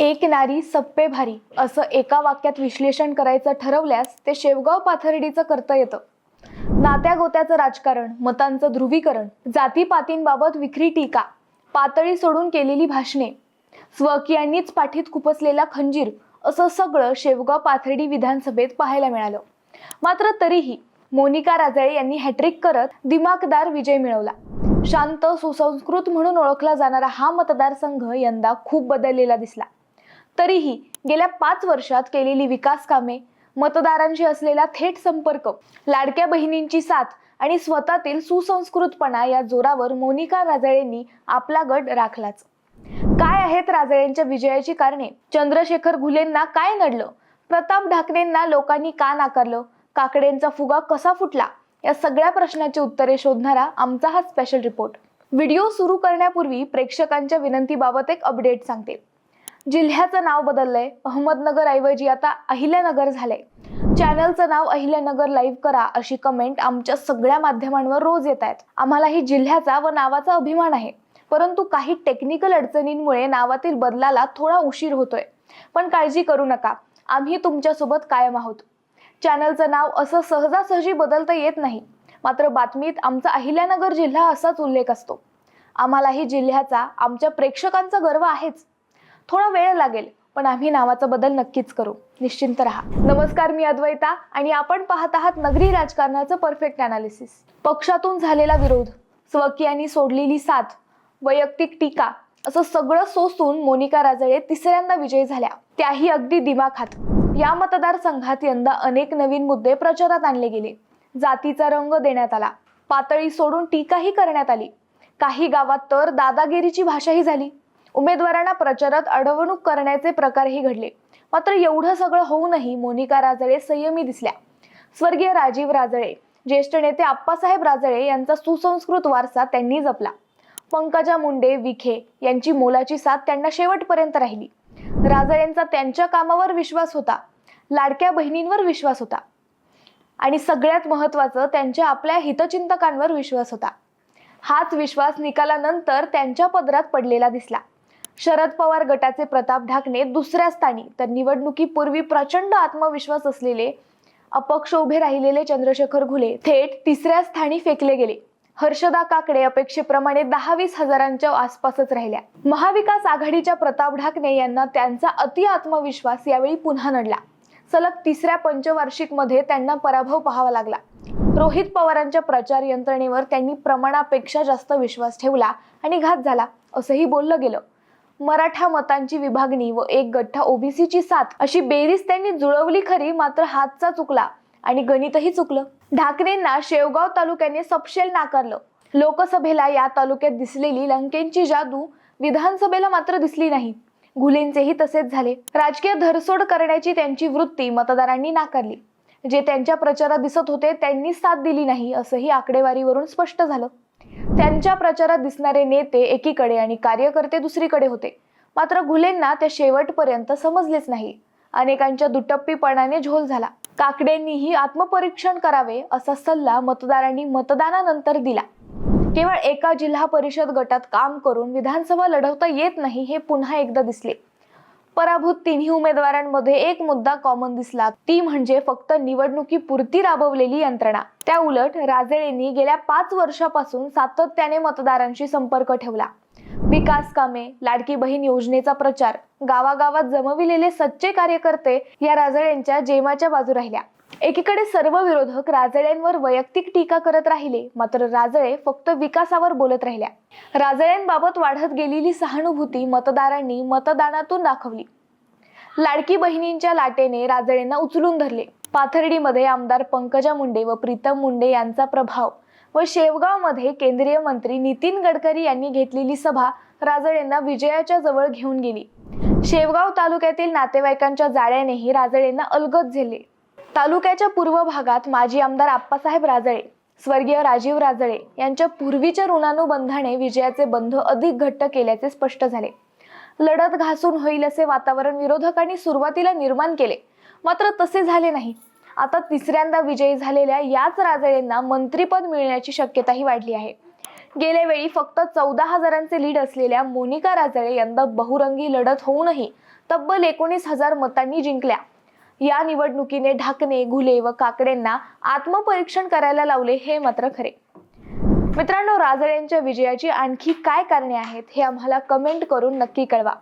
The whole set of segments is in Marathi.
एक नारी सप्पे भारी असं एका वाक्यात विश्लेषण करायचं ठरवल्यास ते शेवगाव पाथर्डीचं करता येतं. नात्या गोत्याचं राजकारण मतांचं ध्रुवीकरण जातीपातींबाबत विक्री टीका पातळी सोडून केलेली भाषणे स्वकीयांनीच पाठीत खुपसलेला खंजीर असं सगळं शेवगाव पाथर्डी विधानसभेत पाहायला मिळालं. मात्र तरीही मोनिका राजाळे यांनी हॅट्रिक करत दिमागदार विजय मिळवला. शांत सुसंस्कृत म्हणून ओळखला जाणारा हा मतदारसंघ यंदा खूप बदललेला दिसला. तरीही गेल्या पाच वर्षात केलेली विकास कामे मतदारांशी असलेला थेट संपर्क लाडक्या बहिणींची साथ आणि स्वतःतील सुसंस्कृतपणा या जोरावर मोनिका राजळेंनी आपला गट राखलाच. काय आहेत राजळेंच्या विजयाची कारणे? चंद्रशेखर घुलेंना काय नडलं? प्रताप ढाकणेंना लोकांनी का नाकारलं? काकडेंचा फुगा कसा फुटला? या सगळ्या प्रश्नाची उत्तरे शोधणारा आमचा हा स्पेशल रिपोर्ट व्हिडिओ सुरू करण्यापूर्वी प्रेक्षकांच्या विनंतीबाबत एक अपडेट सांगते. जिल्ह्याचं नाव बदललंय. अहमदनगर ऐवजी आता अहिल्यानगर झालंय. चॅनलचं नाव अहिल्यानगर लाईव्ह करा अशी कमेंट आमच्या सगळ्या माध्यमांवर रोज येत आहेत. आम्हालाही जिल्ह्याचा व नावाचा अभिमान आहे. परंतु काही टेक्निकल अडचणींमुळे नावातील बदलाला थोडा उशीर होतोय. पण काळजी करू नका. आम्ही तुमच्यासोबत कायम आहोत. चॅनलचं नाव असं सहजासहजी बदलता येत नाही. मात्र बातमीत आमचा अहिल्यानगर जिल्हा असाच उल्लेख असतो. आम्हालाही जिल्ह्याचा आमच्या प्रेक्षकांचा गर्व आहेच. थोडा वेळ लागेल पण आम्ही नावाचा बदल नक्कीच करू. निश्चिंत राहा. नमस्कार मी अद्वैता आणि आपण पाहत आहात नगरी राजकारणाचं परफेक्ट अनालिसिस पक्षातून झालेला विरोध स्वकीयांनी सोडलेली साथ वैयक्तिक टीका असं सगळं सोसून मोनिका राजळे तिसऱ्यांदा विजयी झाल्या. त्याही अगदी दिमाखात. या मतदारसंघात यंदा अनेक नवीन मुद्दे प्रचारात आणले गेले. जातीचा रंग देण्यात आला. पातळी सोडून टीकाही करण्यात आली. काही गावात तर दादागिरीची भाषाही झाली. उमेदवारांना प्रचारात अडवणूक करण्याचे प्रकारही घडले. मात्र एवढं सगळं होऊनही मोनिका राजळे संयमी दिसल्या. स्वर्गीय राजीव राजळे ज्येष्ठ नेते आप्पासाहेब राजळे यांचा सुसंस्कृत वारसा त्यांनी जपला. पंकजा मुंडे विखे यांची मोलाची साथ त्यांना शेवटपर्यंत राहिली. राजळेंचा त्यांच्या कामावर विश्वास होता. लाडक्या बहिणींवर विश्वास होता. आणि सगळ्यात महत्त्वाचं त्यांच्या आपल्या हितचिंतकांवर विश्वास होता. हाच विश्वास निकालानंतर त्यांच्या पदरात पडलेला दिसला. शरद पवार गटाचे प्रताप ढाकणे दुसऱ्या स्थानी तर निवडणुकीपूर्वी प्रचंड आत्मविश्वास असलेले अपक्ष उभे राहिलेले चंद्रशेखर घुले थेट तिसऱ्या स्थानी फेकले गेले. हर्षदा काकडे अपेक्षेप्रमाणे दहा वीस हजारांच्या आसपासच राहिल्या. महाविकास आघाडीच्या प्रताप ढाकणे यांना त्यांचा अति आत्मविश्वास यावेळी पुन्हा नडला. सलग तिसऱ्या पंचवार्षिकमध्ये त्यांना पराभव पाहावा लागला. रोहित पवारांच्या प्रचार यंत्रणेवर त्यांनी प्रमाणापेक्षा जास्त विश्वास ठेवला आणि घात झाला असंही बोललं गेलं. मराठा मतांची विभागणी व एक गठ्ठा ओबीसीची साथ अशी बेरीज त्यांनी जुळवली खरी मात्र हातचा चुकला आणि गणितही चुकलं. ढाकरेंना शेवगाव तालुक्याने सपशेल नाकारलं. लोकसभेला या तालुक्यात दिसलेली लंकेंची जादू विधानसभेला मात्र दिसली नाही. घुलेंचेही तसेच झाले. राजकीय धरसोड करण्याची त्यांची वृत्ती मतदारांनी नाकारली. जे त्यांच्या प्रचारात दिसत होते त्यांनी साथ दिली नाही असंही आकडेवारीवरून स्पष्ट झालं. त्यांच्या प्रचारात दिसणारे नेते एकीकडे आणि कार्यकर्ते दुसरीकडे होते. मात्र घुलेंना ते शेवटपर्यंत समजलेच नाही. अनेकांच्या दुटप्पीपणाने झोल झाला. काकडेंनीही आत्मपरीक्षण करावे असा सल्ला मतदारांनी मतदानानंतर दिला. केवळ एका जिल्हा परिषद गटात काम करून विधानसभा लढवता येत नाही हे पुन्हा एकदा दिसले. पराभूत तिन्ही उमेदवारांमध्ये एक मुद्दा कॉमन दिसला. ती म्हणजे फक्त निवडणुकीपुरती राबवलेली यंत्रणा. त्या उलट राजेळेंनी गेल्या पाच वर्षापासून सातत्याने मतदारांशी संपर्क ठेवला. विकास कामे लाडकी बहीण योजनेचा प्रचार गावागावात जमविलेले सच्चे कार्यकर्ते या राजळेंच्या जेमाच्या बाजू राहिल्या. एकीकडे सर्व विरोधक राजळ्यांवर वैयक्तिक टीका करत राहिले मात्र राजळे फक्त विकासावर बोलत राहिल्या. राजळ्यांबाबत वाढत गेलेली सहानुभूती मतदारांनी मतदानातून दाखवली. लाडकी बहिणींच्या लाटेने राजळेंना उचलून धरले. पाथर्डीमध्ये आमदार पंकजा मुंडे व प्रीतम मुंडे यांचा प्रभाव व शेवगावमध्ये केंद्रीय मंत्री नितीन गडकरी यांनी घेतलेली सभा राजळेंना विजयाच्या जवळ घेऊन गेली. शेवगाव तालुक्यातील नातेवाईकांच्या जाळ्यानेही राजळेंना अलगद झेले तालुक्याच्या पूर्व भागात माजी आमदार आप्पासाहेब राजळे स्वर्गीय राजीव राजळे यांच्या पूर्वीच्या ऋणानुबंधाने विजयाचे बंध अधिक घट्ट केल्याचे स्पष्ट झाले. लढत घासून होईल असे वातावरण विरोधकांनी सुरुवातीला निर्माण केले. मात्र तसे झाले नाही. आता तिसऱ्यांदा विजयी झालेल्या याच राजळेंना मंत्रीपद मिळण्याची शक्यताही वाढली आहे. गेल्या वेळी फक्त चौदा हजारांचे लीड असलेल्या मोनिका राजळे यंदा बहुरंगी लढत होऊनही तब्बल एकोणीस हजार मतांनी जिंकल्या. या निवडणुकीने ढाकणे घुले व काकडेंना आत्मपरीक्षण करायला लावले हे मात्र खरे. मित्रांनो राजळे यांच्या विजयाची आणखी काय कारणे आहेत हे आम्हाला कमेंट करून नक्की कळवा.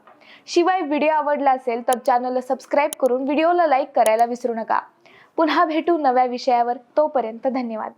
शिवाय व्हिडिओ आवडला असेल तर चॅनलला सबस्क्राईब करून व्हिडिओला लाईक करायला विसरू नका. पुन्हा भेटू नव्या विषयावर. तोपर्यंत धन्यवाद.